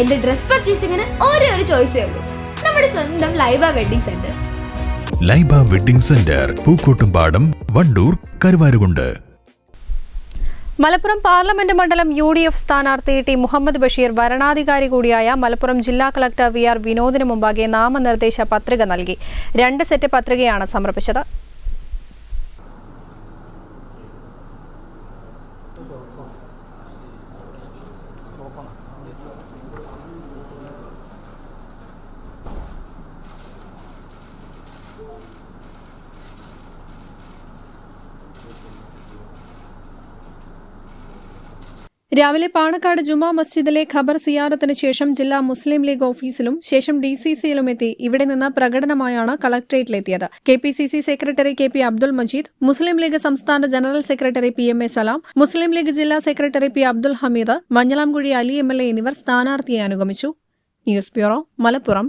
എന്റെ ഡ്രസ് പർച്ചേസിംഗിന് ഒരേ ഒരു ചോയ്സേ ഉള്ളൂ. നമ്മുടെ സ്വന്തം Laiba wedding centre. Laiba wedding centre Pookkottumpadam Wandoor Karuvarakundu. Malappuram parliament മണ്ഡലം യു ഡി എഫ് സ്ഥാനാർത്ഥി ടി മുഹമ്മദ് ബഷീർ വരണാധികാരി കൂടിയായ മലപ്പുറം ജില്ലാ കളക്ടർ വി ആർ വിനോദിന് മുമ്പാകെ നാമനിർദ്ദേശ പത്രിക നൽകി. രണ്ട് സെറ്റ് പത്രികയാണ് സമർപ്പിച്ചത്. രാവിലെ പാണക്കാട് ജുമാ മസ്ജിദിലെ ഖബർ സിയാറത്തിന് ശേഷം ജില്ലാ മുസ്ലിം ലീഗ് ഓഫീസിലും ശേഷം ഡി സി സിയിലും എത്തി. ഇവിടെ നിന്ന് പ്രകടനമായാണ് കളക്ടറേറ്റിലെത്തിയത് K P C C secretary K P Abdul Majeed Muslim League സംസ്ഥാന general secretary P M A Salam Muslim League ജില്ലാ secretary P Abdul Hameed Manjalamkuzhi Ali M L A എന്നിവർ സ്ഥാനാർത്ഥിയെ അനുഗമിച്ചു. News bureau Malappuram.